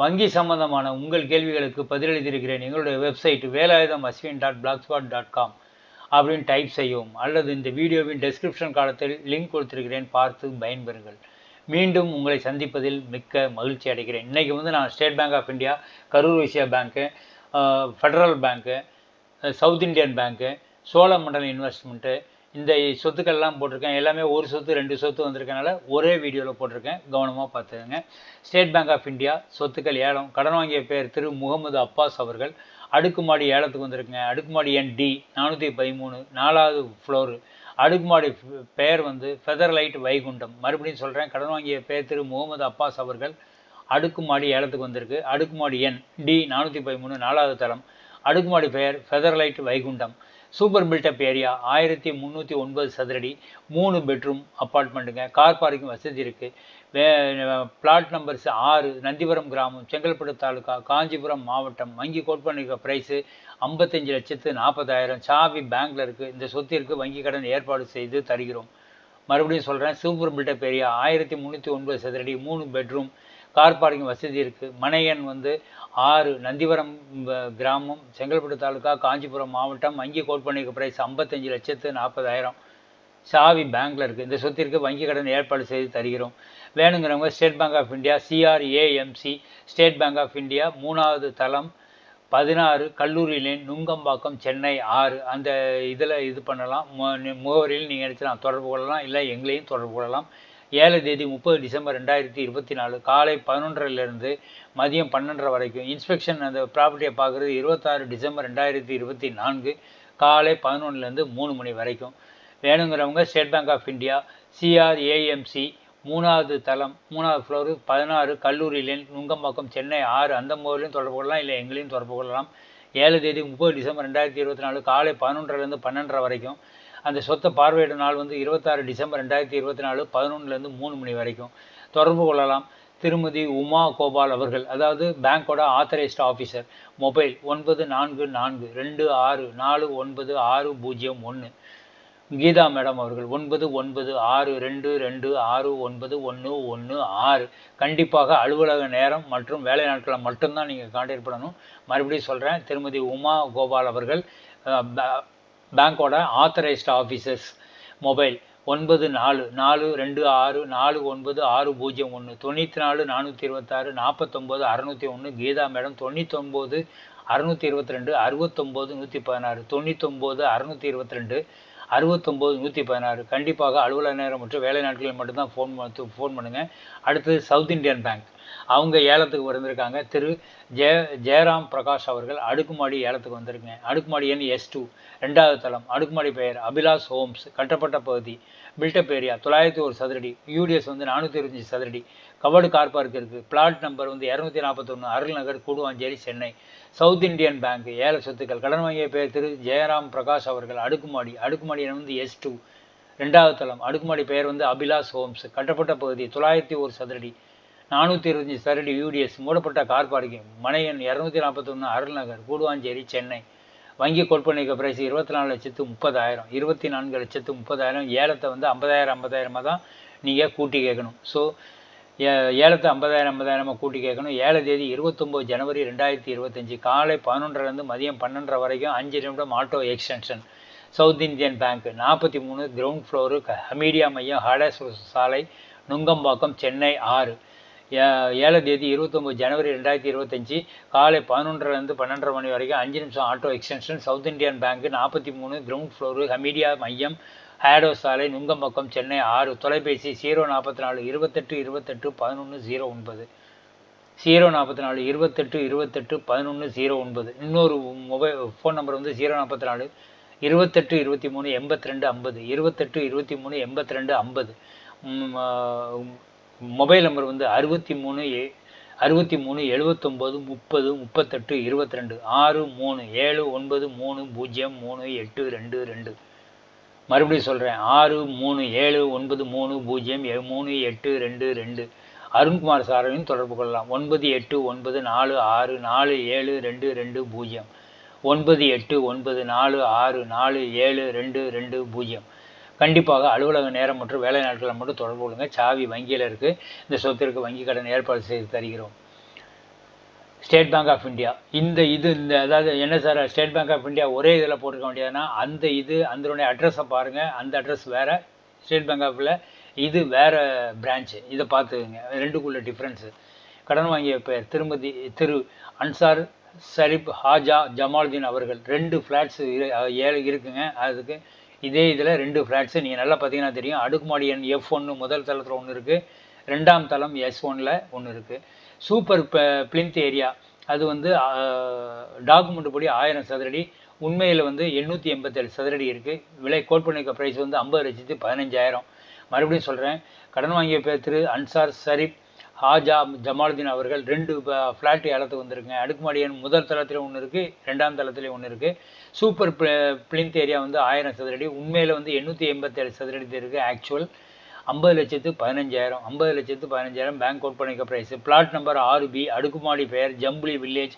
வங்கி சம்பந்தமான உங்கள் கேள்விகளுக்கு பதிலளித்திருக்கிறேன். எங்களுடைய website Velayudham Ashwin dot blogspot dot com அப்படின்னு டைப் செய்யவும் அல்லது இந்த வீடியோவின் டெஸ்கிரிப்ஷன் காலத்தில் லிங்க் கொடுத்திருக்கிறேன். பார்த்து பயன்பெறுங்கள். மீண்டும் உங்களை சந்திப்பதில் மிக்க மகிழ்ச்சி அடைகிறேன். இன்றைக்கி வந்து நான் State Bank of India Karur Vysya Bank Federal Bank South Indian Bank Cholamandalam investment இந்த சொத்துக்கள்லாம் போட்டிருக்கேன். எல்லாமே ஒரு சொத்து ரெண்டு சொத்து வந்திருக்கனால ஒரே வீடியோவில் போட்டிருக்கேன். கவனமாக பார்த்துக்கங்க. ஸ்டேட் பேங்க் ஆஃப் இந்தியா சொத்துக்கள் ஏலம். கடன் வாங்கிய பேர் திரு முகமது அப்பாஸ் அவர்கள். அடுக்குமாடி ஏலத்துக்கு வந்திருக்குங்க. அடுக்குமாடி என் டி நானூற்றி பதிமூணு நாலாவது ஃப்ளோரு அடுக்குமாடி பெயர் வந்து ஃபெதர்லைட் வைகுண்டம் மறுபடியும் சொல்கிறேன் கடன் வாங்கிய பேர் திரு முகமது அப்பாஸ் அவர்கள் அடுக்குமாடி ஏலத்துக்கு வந்திருக்கு. அடுக்குமாடி என் டி நானூற்றி பதிமூணு நாலாவது தளம். அடுக்குமாடி பெயர் Featherlite Vaikuntam super built up area ஆயிரத்தி முந்நூற்றி ஒன்பது சதுரடி மூணு பெட்ரூம் அப்பார்ட்மெண்ட்டுங்க. கார் பார்க்கிங் வசதி இருக்குது பிளாட் நம்பர்ஸ் ஆறு நந்திபுரம் கிராமம் செங்கல்பட்டு தாலுக்கா காஞ்சிபுரம் மாவட்டம். வங்கி கோட் பண்ணிருக்க ப்ரைஸு ஐம்பத்தஞ்சு லட்சத்து நாற்பதாயிரம். சாவி பேங்க்கில் இருக்குது இந்த சொத்திற்கு வங்கி கடன் ஏற்பாடு செய்து தருகிறோம். மறுபடியும் சொல்கிறேன் சூப்பர் பில்டப் ஏரியா ஆயிரத்தி முந்நூற்றி ஒன்பது சதுரடி மூணு பெட்ரூம். கார் பார்க்கிங் வசதி இருக்குது மனையன் வந்து ஆறு நந்திவரம் கிராமம் செங்கல்பட்டு தாலுக்கா காஞ்சிபுரம் மாவட்டம் வங்கி கோட்பண்ணிக்கு பண்ணிக்க ஐம்பத்தஞ்சு லட்சத்து நாற்பதாயிரம் சாவி பேங்க்கில் இருக்குது இந்த சொத்திற்கு வங்கி கடன் ஏற்பாடு செய்து தருகிறோம். வேணுங்கிறவங்க State Bank of India CRAMC State Bank of India மூணாவது தளம் பதினாறு கல்லூரி லேன் நுங்கம்பாக்கம் சென்னை ஆறு. அந்த இதில் இது பண்ணலாம். முகவரியில் நீங்கள் நினச்சலாம் தொடர்பு கொள்ளலாம். இல்லை எங்களையும் தொடர்பு கொள்ளலாம். ஏழு தேதி முப்பது டிசம்பர் ரெண்டாயிரத்தி இருபத்தி நாலு காலை பதினொன்றரைலேருந்து மதியம் பன்னெண்டரை வரைக்கும். இன்ஸ்பெக்ஷன் அந்த ப்ராப்பர்ட்டியை பார்க்குறது இருபத்தாறு டிசம்பர் ரெண்டாயிரத்தி இருபத்தி நான்கு காலை பதினொன்றுலேருந்து மூணு மணி வரைக்கும். வேணுங்கிறவங்க State Bank of India CRAMC மூணாவது தளம் மூணாவது ஃப்ளோரு பதினாறு கல்லூரி நுங்கம்பாக்கம் சென்னை ஆறு அந்த மூலையும் தொடர்பு கொள்ளலாம் இல்லை எங்களையும் தொடர்பு கொள்ளலாம். ஏழு தேதி முப்பது டிசம்பர் ரெண்டாயிரத்தி இருபத்தி நாலு காலை பதினொன்றிலேருந்து பன்னெண்டரை வரைக்கும். அந்த சொத்தை பார்வையிடும் நாள் வந்து இருபத்தாறு டிசம்பர் ரெண்டாயிரத்தி இருபத்தி நாலு பதினொன்றுலேருந்து மூணு மணி வரைக்கும். தொடர்பு கொள்ளலாம். திருமதி உமா கோபால் அவர்கள் அதாவது பேங்க்கோட ஆத்தரைஸ்ட் ஆஃபீஸர் மொபைல் ஒன்பது நான்கு நான்கு ரெண்டு ஆறு நாலு ஒன்பது ஆறு பூஜ்ஜியம் ஒன்று. கீதா மேடம் அவர்கள் ஒன்பது ஒன்பது ஆறு ரெண்டு ரெண்டு ஆறு ஒன்பது ஒன்று ஒன்று ஆறு. கண்டிப்பாக அலுவலக நேரம் மற்றும் வேலை நாட்களை மட்டும்தான் நீங்கள் கான்டாக்ட் பண்ணணும். மறுபடியும் சொல்கிறேன் திருமதி உமா கோபால் அவர்கள் பேங்க்கோட ஆத்தரைஸ்ட் ஆஃபீஸர்ஸ் மொபைல் ஒன்பது நாலு நாலு ரெண்டு ஆறு நாலு ஒன்பது ஆறு பூஜ்ஜியம் ஒன்று தொண்ணூற்றி நாலு நானூற்றி இருபத்தாறு நாற்பத்தொம்போது அறநூற்றி ஒன்று கீதா மேடம் தொண்ணூத்தொம்போது அறுநூற்றி இருபத்தி ரெண்டு அறுபத்தொம்போது நூற்றி பதினாறு தொண்ணூத்தொம்போது அறுநூற்றி இருபத்தி ரெண்டு அறுபத்தொம்போது நூற்றி பதினாறு கண்டிப்பாக அலுவலக நேரம் மற்றும் வேலை நாட்களில் மட்டும்தான் ஃபோன் ஃபோன் பண்ணுங்கள் அடுத்தது சவுத் இந்தியன் பேங்க் அவங்க ஏலத்துக்கு வந்திருக்காங்க திரு ஜெய ஜெயராம் பிரகாஷ் அவர்கள் அடுக்குமாடி ஏலத்துக்கு வந்திருக்கேன். அடுக்குமாடி எண் எஸ் டூ ரெண்டாவது தளம் அடுக்குமாடி பெயர் அபிலாஷ் ஹோம்ஸ் கட்டப்பட்ட பகுதி பில்டப் ஏரியா தொள்ளாயிரத்தி ஒரு சதுரடி யூடிஎஸ் வந்து நானூற்றி இருபத்தஞ்சி சதுரடி கவர்டு கார் பார்க் இருக்குது பிளாட் நம்பர் வந்து இரநூத்தி நாற்பத்தொன்று Arulnagar Guduvancheri Chennai. South Indian Bank ஏல சொத்துக்கள் கடன் வாங்கிய பெயர் திரு ஜெயராம் பிரகாஷ் அவர்கள் அடுக்குமாடி அடுக்குமாடி வந்து எஸ் டூ ரெண்டாவது தளம் அடுக்குமாடி பெயர் வந்து அபிலாஷ் ஹோம்ஸ் கட்டப்பட்ட பகுதி தொள்ளாயிரத்தி ஒரு சதுரடி நானூற்றி இருபத்தஞ்சி சரடி யூடிஎஸ் மூடப்பட்ட கார் பார்க்கிங் மனையன் இரநூத்தி நாற்பத்தொன்று அருள்நகர் கூடுவாஞ்சேரி சென்னை. வங்கி கொள்பனைக்க பிரைஸ் இருபத்தி நாலு லட்சத்து முப்பதாயிரம் இருபத்தி நான்கு லட்சத்து முப்பதாயிரம் ஏலத்தை வந்து ஐம்பதாயிரம் ஐம்பதாயிரமாக தான் நீங்கள் கூட்டி கேட்கணும். ஸோ ஏலத்தை ஐம்பதாயிரம் ஐம்பதாயிரமாக கூட்டி கேட்கணும். ஏழை தேதி இருபத்தொம்போது ஜனவரி ரெண்டாயிரத்தி இருபத்தஞ்சி காலை பதினொன்றரைலேருந்து மதியம் பன்னெண்டரை வரைக்கும் அஞ்சு நிமிடம் auto extension South Indian Bank நாற்பத்தி மூணு கிரவுண்ட் ஃப்ளோரு ஹமீடியா மையம் ஹாடேஸ்வர் சாலை நுங்கம்பாக்கம் சென்னை ஆறு. ஏழாம் தேதி இருபத்தொம்போது ஜனவரி ரெண்டாயிரத்தி இருபத்தஞ்சி காலை பதினொன்றரைலேருந்து பன்னெண்டரை மணி வரைக்கும் அஞ்சு நிமிஷம் auto extension South Indian Bank நாற்பத்தி மூணு கிரவுண்ட் ஃப்ளோரு ஹமீடியா மையம் ஹேடோ சாலை நுங்கம்பக்கம் சென்னை ஆறு தொலைபேசி ஜீரோ நாற்பத்தி நாலு இருபத்தெட்டு இருபத்தெட்டு பதினொன்று ஜீரோ ஒன்பது. ஜீரோ நாற்பத்தி நாலு இருபத்தெட்டு இருபத்தெட்டு பதினொன்று ஜீரோ ஒன்பது. இன்னொரு மொபைல் ஃபோன் நம்பர் வந்து ஜீரோ நாற்பத்தி நாலு இருபத்தெட்டு இருபத்தி மூணு எண்பத்தி ரெண்டு ஐம்பது. இருபத்தெட்டு இருபத்தி மூணு எண்பத்தி ரெண்டு ஐம்பது. மொபைல் நம்பர் வந்து அறுபத்தி மூணு ஏ அறுபத்தி மூணு எழுபத்தொம்போது முப்பது முப்பத்தெட்டு இருபத்தி ரெண்டு ஆறு மூணு ஏழு ஒன்பது மூணு பூஜ்ஜியம் மூணு எட்டு ரெண்டு ரெண்டு. மறுபடியும் சொல்கிறேன் ஆறு மூணு ஏழு ஒன்பது மூணு பூஜ்ஜியம் ஏ- மூணு எட்டு ரெண்டு ரெண்டு. அருண்குமார் சாரையும் தொடர்பு கொள்ளலாம். ஒன்பது எட்டு ஒன்பது நாலு ஆறு நாலு ஏழு ரெண்டு ரெண்டு பூஜ்ஜியம். ஒன்பது எட்டு ஒன்பது நாலு ஆறு நாலு ஏழு ரெண்டு ரெண்டு பூஜ்ஜியம். கண்டிப்பாக அலுவலக நேரம் மற்றும் வேலை நாட்களை மட்டும் தொடர்பு கொள்ளுங்க. சாவி வங்கியில் இருக்குது இந்த சொத்திற்கு வங்கி கடன் ஏற்பாடு செய்து தருகிறோம். ஸ்டேட் பேங்க் ஆஃப் இந்தியா இந்த இது இந்த அதாவது என்ன sir State Bank of India ஒரே இதில் போட்டிருக்க வேண்டியதுன்னா அந்த இது அதனுடைய அட்ரஸை பாருங்கள் அந்த அட்ரஸ் வேறு ஸ்டேட் பேங்க் ஆஃபில் இது வேறு பிரான்ச்சு இதை பார்த்துக்குங்க ரெண்டுக்குள்ள டிஃப்ரென்ஸு கடன் வாங்கிய பெயர் திருமதி திரு அன்சார் சரிப் ஹாஜா ஜமாலுதீன் அவர்கள். ரெண்டு ஃப்ளாட்ஸ் ஏழு இருக்குங்க. அதுக்கு இதே இதில் ரெண்டு ஃப்ளாட்ஸு நீங்கள் நல்லா பார்த்தீங்கன்னா தெரியும். அடுக்குமாடி எண் எஃப் ஒன்று முதல் தளத்தில் ஒன்று இருக்குது ரெண்டாம் தளம் எஸ் ஒனில் ஒன்று இருக்குது சூப்பர் பிளிந்த் ஏரியா அது வந்து டாக்குமெண்ட் படி ஆயிரம் சதுரடி. உண்மையில் வந்து எண்ணூற்றி எண்பத்தேழு சதுரடி இருக்குது விலை கோட் பண்ணிக்க ப்ரைஸ் வந்து ஐம்பது லட்சத்து பதினஞ்சாயிரம். மறுபடியும் சொல்கிறேன் கடன் வாங்கிய பேர் திரு அன்சார் சரிப் ஹாஜா ஜமாலுதீன் அவர்கள் ரெண்டு ஃப்ளாட் ஏலத்துக்கு வந்திருக்குங்க அடுக்குமாடியன் முதல் தளத்தில் ஒன்று இருக்குது ரெண்டாம் தளத்துலேயும் ஒன்று இருக்குது சூப்பர் பிளிந்த் ஏரியா வந்து ஆயிரம் சதுரடி உண்மையில் வந்து எண்ணூற்றி எண்பத்தேழு சதுரடி இருக்குது ஆக்சுவல் ஐம்பது லட்சத்து பதினஞ்சாயிரம் ஐம்பது லட்சத்து பதினஞ்சாயிரம் பேங்க் அவுட் பண்ணிக்க ப்ரைஸ் பிளாட் நம்பர் ஆறு பி அடுக்குமாடி பெயர் ஜம்புலி வில்லேஜ்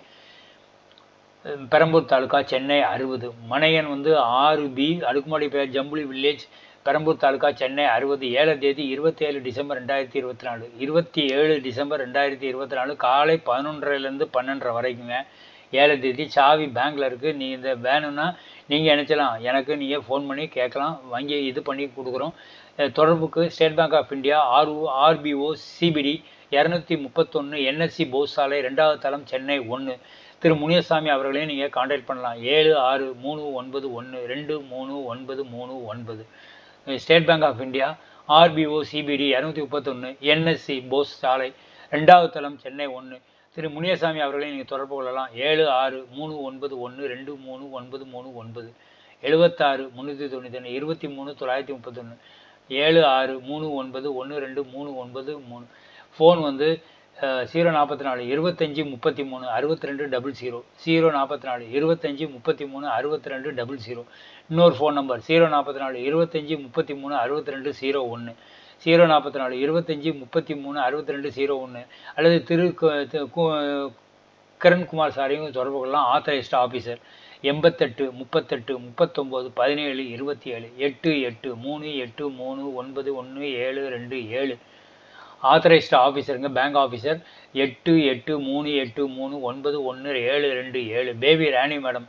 பெரம்பூர் தாலுக்கா சென்னை அறுபது. மனையன் வந்து ஆறு பி அடுக்குமாடி பெயர் ஜம்புலி வில்லேஜ் பெரம்பூர் தாலுக்கா சென்னை அறுபது ஏழாம் தேதி இருபத்தேழு டிசம்பர் ரெண்டாயிரத்தி இருபத்தி நாலு இருபத்தி ஏழு டிசம்பர் ரெண்டாயிரத்தி இருபத்தி நாலு காலை பதினொன்றரைலேருந்து பன்னெண்டரை வரைக்குங்க. ஏழாம் தேதி சாவி பேங்க்கில் இருக்குது நீ இந்த வேணும்னா நீங்கள் நினச்சலாம் எனக்கு நீங்கள் ஃபோன் பண்ணி கேட்கலாம். வங்கி இது பண்ணி கொடுக்குறோம். தொடர்புக்கு state bank of India RO RBO CBD இரநூத்தி முப்பத்தொன்று என்எஸ்சி போஸ் சாலை ரெண்டாவது தளம் சென்னை ஒன்று திரு முனியசாமி அவர்களையும் நீங்கள் காண்டாக்ட் பண்ணலாம். ஏழு ஆறு மூணு ஒன்பது ஒன்று ரெண்டு மூணு ஒன்பது மூணு ஒன்பது. State bank of India RBO CBD இரநூத்தி முப்பத்தொன்று என்எஸ்சி போஸ் சாலை ரெண்டாவது தளம் சென்னை ஒன்று திரு முனியசாமி அவர்களையும் நீங்கள் தொடர்பு கொள்ளலாம். ஏழு ஆறு மூணு ஒன்பது ஒன்று ரெண்டு மூணு ஒன்பது மூணு ஒன்பது. எழுபத்தாறு முந்நூற்றி தொண்ணூற்றி ஒன்று இருபத்தி மூணு தொள்ளாயிரத்தி முப்பத்தொன்று ஏழு ஆறு மூணு ஒன்பது ஒன்று ரெண்டு மூணு ஒன்பது மூணு. ஃபோன் வந்து ஜீரோ நாற்பத்தி நாலு இருபத்தஞ்சி முப்பத்தி மூணு அறுபத்தி ரெண்டு டபுள் ஜீரோ ஜீரோ நாற்பத்தி நாலு இருபத்தஞ்சி முப்பத்தி மூணு அறுபத்தி ரெண்டு டபுள் ஜீரோ இன்னொரு ஃபோன் நம்பர் ஜீரோ நாற்பத்தி நாலு இருபத்தஞ்சி முப்பத்தி மூணு அறுபத்தி ரெண்டு ஜீரோ ஒன்று ஜீரோ நாற்பத்தி நாலு இருபத்தஞ்சி முப்பத்தி மூணு அறுபத்தி ரெண்டு ஜீரோ ஒன்று அல்லது திரு கிரண்குமார் சாரையும் தொடர்பு கொள்ளலாம். ஆத்தரைஸ்ட் ஆஃபீஸர் எண்பத்தெட்டு முப்பத்தெட்டு முப்பத்தொம்போது பதினேழு இருபத்தி ஏழு எட்டு எட்டு மூணு எட்டு மூணு ஒன்பது ஒன்று ஏழு ரெண்டு ஏழு. ஆத்தரைஸ்ட் ஆஃபீஸருங்க பேங்க் ஆஃபீஸர் எட்டு எட்டு மூணு எட்டு மூணு ஒன்பது ஒன்று ஏழு ரெண்டு ஏழு. பேபி ராணி மேடம்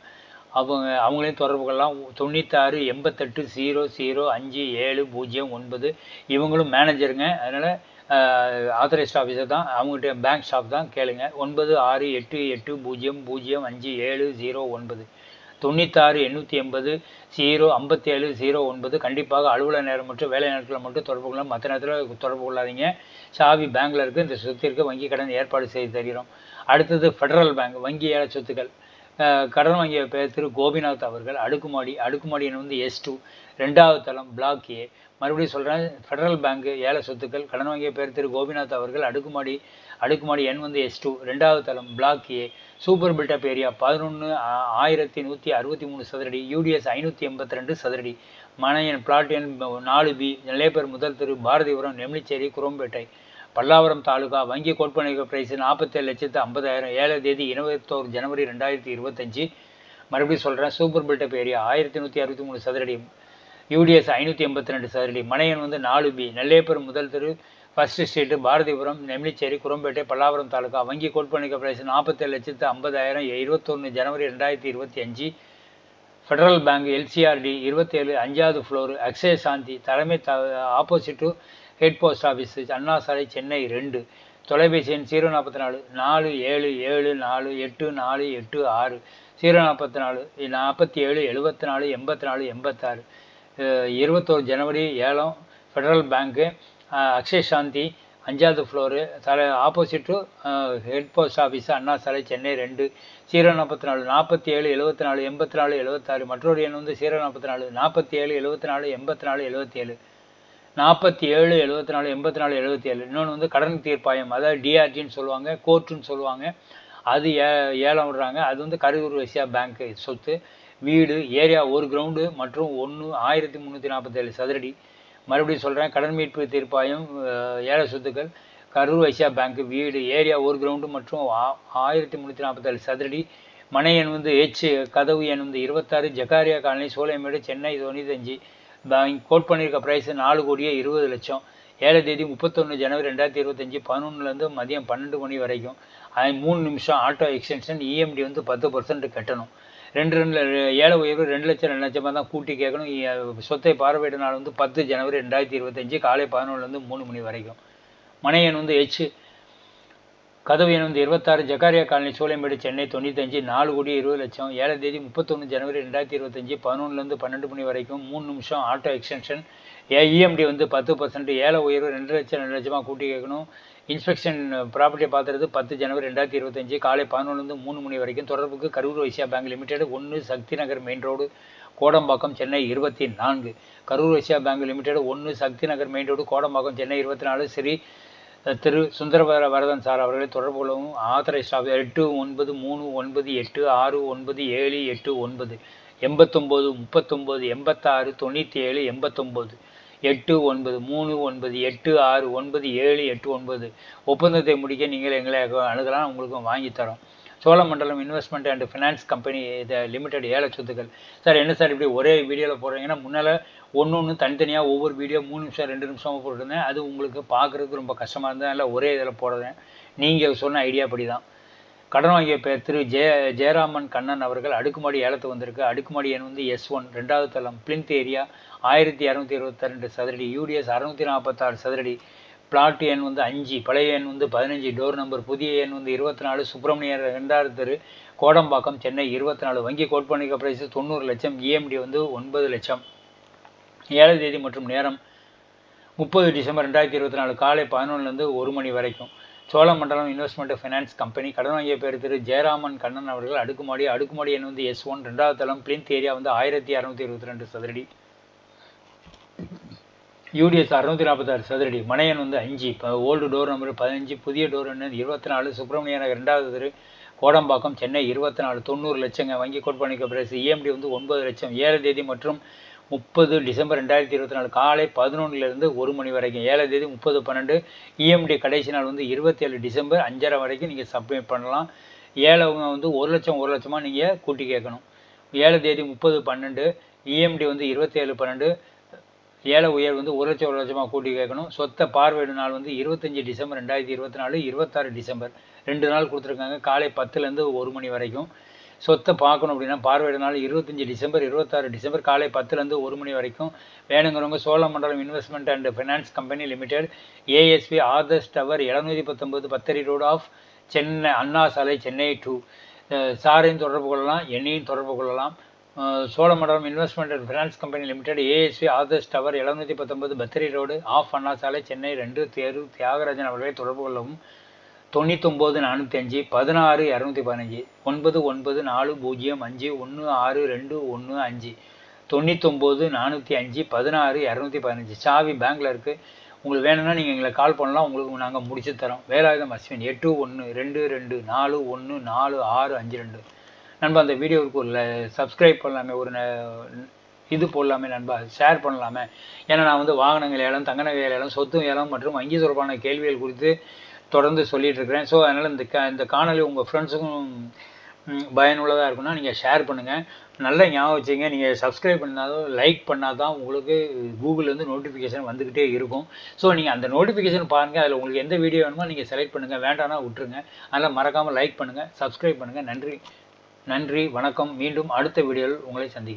அவங்க அவங்களையும் தொடர்பு கொள்ளலாம் தொண்ணூத்தாறு எண்பத்தெட்டு ஜீரோ ஜீரோ அஞ்சு ஏழு பூஜ்ஜியம் ஒன்பது. இவங்களும் மேனேஜருங்க அதனால் ஆத்தரைஸ்ட் ஆஃபீஸர் தான். அவங்ககிட்ட பேங்க் ஸ்டாஃப் தான். கேளுங்க. ஒன்பது ஆறு எட்டு எட்டு பூஜ்ஜியம் பூஜ்ஜியம் அஞ்சு ஏழு ஜீரோ ஒன்பது. தொண்ணூத்தாறு எண்ணூற்றி எண்பது ஜீரோ ஐம்பத்தேழு ஜீரோ ஒன்பது. கண்டிப்பாக அலுவலக நேரம் மற்றும் வேலை நாட்களில் மட்டும் தொடர்பு கொள்ளலாம் மற்ற நேரத்தில் தொடர்பு கொள்ளாதீங்க. சாவி பேங்க்கில் இருக்குது இந்த சொத்திற்கு வங்கி கடன் ஏற்பாடு செய்து தருகிறோம். அடுத்தது ஃபெடரல் பேங்க் வங்கி ஏழை சொத்துக்கள். கடன் வாங்கிய பேர் திரு கோபிநாத் அவர்கள். அடுக்குமாடி அடுக்குமாடி எண் வந்து எஸ் டூ ரெண்டாவது தளம் பிளாக் ஏ மறுபடியும் சொல்கிறேன் ஃபெடரல் பேங்க் ஏழை சொத்துக்கள். கடன் வாங்கிய பேர் திரு கோபிநாத் அவர்கள். அடுக்குமாடி அடுக்குமாடி எண் வந்து எஸ் டூ ரெண்டாவது தளம் block A super buildup area பதினொன்று ஆயிரத்தி நூற்றி அறுபத்தி மூணு சதுரடி யூடிஎஸ் ஐநூற்றி எண்பத்தி ரெண்டு சதுரடி. மனையன் பிளாட் எண் நாலு பி நிலையப்பேர் முதல் தெரு பாரதிபுரம் நெம்லிச்சேரி குரோம்பேட்டை பல்லாவரம் தாலுகா வங்கி கோட்பணிக பிரைஸ் நாற்பத்தேழு லட்சத்து ஐம்பதாயிரம் ஏழாம் தேதி இருபத்தோரு ஜனவரி ரெண்டாயிரத்தி இருபத்தஞ்சி. மறுபடியும் சொல்கிறேன் சூப்பர் பில்டப் ஏரியா ஆயிரத்தி நூற்றி அறுபத்தி மூணு சதுரடி யூடிஎஸ் ஐநூற்றி எண்பத்தி ரெண்டு சதுரடி. மனையன் வந்து நாலு பி நெல்லையப்பர் முதல் தெரு ஃபர்ஸ்ட் ஸ்ட்ரீட்டு பாரதிபுரம் நெம்னிச்சேரி குரம்பேட்டை பல்லாவரம் தாலுக்கா வங்கி கோட்பணிக்க பிரதேசம் நாற்பத்தேழு லட்சத்து ஐம்பதாயிரம் இருபத்தொன்று ஜனவரி ரெண்டாயிரத்தி இருபத்தி அஞ்சு. ஃபெடரல் பேங்க் எல்சிஆர்டி இருபத்தேழு அஞ்சாவது ஃப்ளோர் அக்ஷய சாந்தி தலைமை the opposite to head post office Anna சாலை சென்னை ரெண்டு. தொலைபேசி எண் ஜீரோ நாற்பத்தி நாலு நாலு ஏழு ஏழு நாலு எட்டு நாலு எட்டு ஆறு. ஜீரோ நாற்பத்தி நாலு நாற்பத்தி ஏழு எழுபத்தி நாலு எண்பத்தி நாலு எண்பத்தாறு. இருபத்தோரு ஜனவரி ஏழம் ஃபெடரல் பேங்க்கு அக்ஷய் சாந்தி அஞ்சாவது ஃப்ளோரு தலை opposite to head post office Anna சாலை சென்னை ரெண்டு. ஜீரோ நாற்பத்தி நாலு நாற்பத்தி ஏழு எழுபத்தி நாலு எண்பத்தி நாலு எழுபத்தாறு மற்றொரு எண் வந்து ஜீரோ நாற்பத்தி நாலு நாற்பத்தி ஏழு எழுபத்தி நாலு எண்பத்தி நாலு எழுபத்தி ஏழு நாற்பத்தி ஏழு எழுபத்தி நாலு எண்பத்தி நாலு எழுபத்தி ஏழு இன்னொன்று வந்து கடன் தீர்ப்பாயம் அதாவது டிஆர்ஜின்னு சொல்லுவாங்க கோர்ட்டுன்னு சொல்லுவாங்க. அது ஏ ஏலம் விடுறாங்க. அது வந்து கரூர் வசியா பேங்க்கு சொத்து. வீடு ஏரியா ஒரு கிரவுண்டு மற்றும் ஒன்று ஆயிரத்தி முந்நூற்றி நாற்பத்தேழு சதுரடி. மறுபடியும் சொல்கிறேன் கடன் மீட்பு தீர்ப்பாயம் ஏழை சொத்துக்கள் கரூர் வைசியா பேங்க் வீடு ஏரியா ஒரு கிரவுண்டு மற்றும் ஆயிரத்தி முந்நூற்றி நாற்பத்தாறு சதுரடி மனை எண் வந்து ஹெச் கதவு எண் வந்து இருபத்தாறு ஜக்காரியா காலனி சோலைமேடு சென்னை தொண்ணூத்தஞ்சு கோட் பண்ணியிருக்க ப்ரைஸ் நாலு கோடியே இருபது லட்சம். ஏழை தேதி முப்பத்தொன்று ஜனவரி ரெண்டாயிரத்தி இருபத்தஞ்சி பதினொன்றுலேருந்து மதியம் பன்னெண்டு மணி வரைக்கும். மூணு நிமிஷம் ஆட்டோ எக்ஸ்டென்ஷன் இஎம்டி வந்து பத்து பர்சன்ட் கட்டணும். ரெண்டு ரெண்டு ஏழை உயர்வு ரெண்டு லட்சம் ரெண்டு லட்சமாக தான் கூட்டி கேட்கணும். சொத்தை பார்வையிட நாள் வந்து பத்து ஜனவரி ரெண்டாயிரத்தி இருபத்தஞ்சி காலை பதினொன்றுலேருந்து மூணு மணி வரைக்கும். மனை எண் வந்து ஹெச் கதவு எண் வந்து இருபத்தாறு ஜக்காரியா காலனி சோலைமேடு சென்னை தொண்ணூத்தஞ்சு நாலு கோடி இருபது லட்சம் ஏழை தேதி முப்பத்தொன்று ஜனவரி ரெண்டாயிரத்தி இருபத்தஞ்சி பதினொன்றுலேருந்து பன்னெண்டு மணி வரைக்கும் மூணு நிமிஷம் ஆட்டோ எக்ஸ்டென்ஷன் ஏ இஎம்டி வந்து பத்து பர்சன்ட் ஏழை உயர்வு ரெண்டு லட்சம் ரெண்டு லட்சமாக கூட்டி கேட்கணும். இன்ஸ்பெக்ஷன் ப்ராப்பர்ட்டியை பார்த்துறது பத்து ஜனவரி ரெண்டாயிரத்தி இருபத்தஞ்சி காலை பதினொன்று மூணு மணி வரைக்கும் தொடர்புக்கு கரூர் வைசியா பேங்க் லிமிடெட் ஒன்று சக்தி நகர் மெயின் ரோடு கோடம்பாக்கம் சென்னை இருபத்தி நான்கு. கரூர் வைசியா பேங்க் லிமிடெட் ஒன்று சக்தி நகர் மெயின் ரோடு கோடம்பாக்கம் சென்னை இருபத்தி நாலு. ஸ்ரீ திரு சுந்தரவர வரதன் சார் அவர்களை தொடர்பு கொள்ளவும். ஆத்தரைஸ்ட் ஆஃப் எட்டு ஒன்பது மூணு ஒன்பது எட்டு ஆறு ஒன்பது ஏழு எட்டு ஒன்பது. எண்பத்தொம்போது முப்பத்தொம்போது எண்பத்தாறு தொண்ணூற்றி ஏழு எண்பத்தொம்போது. எட்டு ஒன்பது மூணு ஒன்பது எட்டு ஆறு ஒன்பது ஏழு எட்டு ஒன்பது. ஒப்பந்தத்தை முடிக்க நீங்கள் எங்களை அணுகலாம் உங்களுக்கு வாங்கி தரோம். Cholamandalam investment and finance company இது லிமிடெட் ஏழை சொத்துக்கள். சார் என்ன சார் இப்படி ஒரே வீடியோவில் போடுறீங்கன்னா முன்னால் ஒன்று ஒன்று தனித்தனியாக ஒவ்வொரு வீடியோ மூணு நிமிஷம் ரெண்டு நிமிஷமாக போட்டுருந்தேன். அது உங்களுக்கு பார்க்குறதுக்கு ரொம்ப கஷ்டமாக இருந்தது. அதனால் ஒரே இதில் போடுறேன். நீங்கள் சொன்ன ஐடியா படி தான் கடன் வாங்கிய பேர் திரு ஜெய ஜெயராமன் கண்ணன் அவர்கள் அடுக்குமாடி ஏலத்து வந்திருக்கு. அடுக்குமாடி எண் வந்து எஸ் ஒன் ரெண்டாவது தளம் பிளிந்த் ஏரியா ஆயிரத்தி இரநூத்தி இருபத்தி ரெண்டு சதுரடி யூடிஎஸ் அறுநூத்தி நாற்பத்தாறு சதுரடி. பிளாட் எண் வந்து அஞ்சு பழைய எண் வந்து பதினஞ்சு டோர் நம்பர் புதிய எண் வந்து இருபத்தி நாலு சுப்பிரமணியர் ரெண்டாவது தெரு கோடம்பாக்கம் சென்னை இருபத்தி நாலு வங்கி கோட் பண்ணிக்க பிரைஸ் தொண்ணூறு லட்சம் இஎம்டி வந்து ஒன்பது லட்சம். ஏழு தேதி மற்றும் நேரம் முப்பது டிசம்பர் ரெண்டாயிரத்தி இருபத்தி நாலு காலை பதினொன்றுலேருந்து ஒரு மணி வரைக்கும். சோழமண்டலம் இன்வெஸ்ட்மெண்ட் ஃபைனான்ஸ் கம்பெனி கடன் வாங்கிய பேர் திரு. ஜெயராமன் கண்ணன் அவர்கள். அடுக்குமாடி அடுக்குமாடி எண் வந்து எஸ் ஒன் ரெண்டாவது தளம் பிளிந்த் ஏரியா வந்து ஆயிரத்தி அறுநூத்தி இருபத்தி ரெண்டு சதுரடி. யூடிஎஸ் அறுநூத்தி நாற்பத்தாறு சதுரடி. மனையன் வந்து அஞ்சு இப்போ ஓல்டு டோர் நம்பர் பதினஞ்சு புதிய டோர் என்ன இருபத்தி நாலு. சுப்பிரமணிய நகர் ரெண்டாவது தெரு. கோடம்பாக்கம் சென்னை இருபத்தி நாலு. தொண்ணூறு லட்சங்க. வங்கி கோட் பிரசு பிரைஸ் இஎம்டி வந்து ஒன்பது லட்சம். ஏழு தேதி மற்றும் முப்பது டிசம்பர் ரெண்டாயிரத்தி இருபத்தி நாலு காலை பதினொன்றுலேருந்து ஒரு மணி வரைக்கும். ஏழாம் தேதி முப்பது பன்னெண்டு. இஎம்டி கடைசி நாள் வந்து இருபத்தி ஏழு டிசம்பர் அஞ்சரை வரைக்கும் நீங்கள் சப்மிட் பண்ணலாம். ஏழவங்க வந்து ஒரு லட்சம் ஒரு லட்சமாக நீங்கள் கூட்டி கேட்கணும். ஏழு தேதி முப்பது பன்னெண்டு. இஎம்டி வந்து இருபத்தேழு பன்னெண்டு. ஏழை உயர் வந்து ஒரு லட்சம் ஒரு லட்சமாக கூட்டி கேட்கணும். சொத்தை பார்வையிடும் நாள் வந்து இருபத்தஞ்சி டிசம்பர் ரெண்டாயிரத்தி இருபத்தி நாலு இருபத்தாறு டிசம்பர். ரெண்டு நாள் கொடுத்துருக்காங்க. காலை பத்துலேருந்து ஒரு மணி வரைக்கும். சொத்தை பார்க்கணும் அப்படின்னா பார்வையிடனால இருபத்தஞ்சி டிசம்பர் இருபத்தாறு டிசம்பர் காலை பத்துலேருந்து ஒரு மணி வரைக்கும். வேணுங்கிறவங்க Cholamandalam investment and finance company limited ASP Adarsh tower எழுநூற்றி பத்தொம்பது பத்தரி ரோடு ஆஃப் சென்னை அண்ணா சாலை சென்னை டூ சாரையும் தொடர்பு கொள்ளலாம் என்னையும் தொடர்பு கொள்ளலாம். Cholamandalam investment and finance company limited ASP Adarsh tower எழுநூற்றி பத்தொம்பது பத்திரி ரோடு ஆஃப் அண்ணா சாலை சென்னை ரெண்டு தேர்வு தியாகராஜன் அவர்களை தொடர்பு கொள்ளவும். தொண்ணூத்தொம்பது நானூற்றி அஞ்சு பதினாறு இரநூத்தி பதினஞ்சு ஒன்பது ஒன்பது நாலு பூஜ்ஜியம் அஞ்சு ஒன்று ஆறு ரெண்டு ஒன்று அஞ்சு. தொண்ணூத்தொம்பது நானூற்றி அஞ்சு பதினாறு இரநூத்தி பதினஞ்சு. சாவி பேங்க்கில் இருக்குது உங்களுக்கு வேணும்னா நீங்கள் எங்களை கால் பண்ணலாம். உங்களுக்கு நாங்கள் முடிச்சு தரோம். வேலாயுதம் அஸ்வின் எட்டு ஒன்று ரெண்டு ரெண்டு நாலு ஒன்று நாலு ஆறு அஞ்சு ரெண்டு. நண்பா அந்த வீடியோவுக்கு ஒரு சப்ஸ்கிரைப் பண்ணலாமே. ஒரு இது போடலாமே நண்பா. ஷேர் பண்ணலாமே. ஏன்னா நான் வந்து வாகனங்கள் ஏலம் தங்க நகை ஏலம் சொத்து ஏலம் மற்றும் வங்கி தொடர்பான கேள்விகள் குறித்து தொடர்ந்து சொல்லிட்டு இருக்கிறேன் ஸோ அதனால் இந்த கா இந்த காணொலி உங்கள் ஃப்ரெண்ட்ஸுக்கும் பயனுள்ளதாக இருக்குன்னா நீங்கள் ஷேர் பண்ணுங்கள் நல்லா ஞாபகம் வச்சுங்க. நீங்கள் சப்ஸ்கிரைப் பண்ணாதோ லைக் பண்ணால் தான் உங்களுக்கு கூகுள்லேருந்து நோட்டிஃபிகேஷன் வந்துக்கிட்டே இருக்கும். ஸோ நீங்கள் அந்த நோட்டிஃபிகேஷன் பாருங்கள் அதில் உங்களுக்கு எந்த வீடியோ வேணுமோ நீங்கள் செலக்ட் பண்ணுங்கள் வேண்டாம்னா விட்டுருங்க. அதனால் மறக்காமல் லைக் பண்ணுங்கள் சப்ஸ்கிரைப் பண்ணுங்கள் நன்றி. நன்றி. வணக்கம். மீண்டும் அடுத்த வீடியோவில் உங்களை சந்திக்கிறேன்.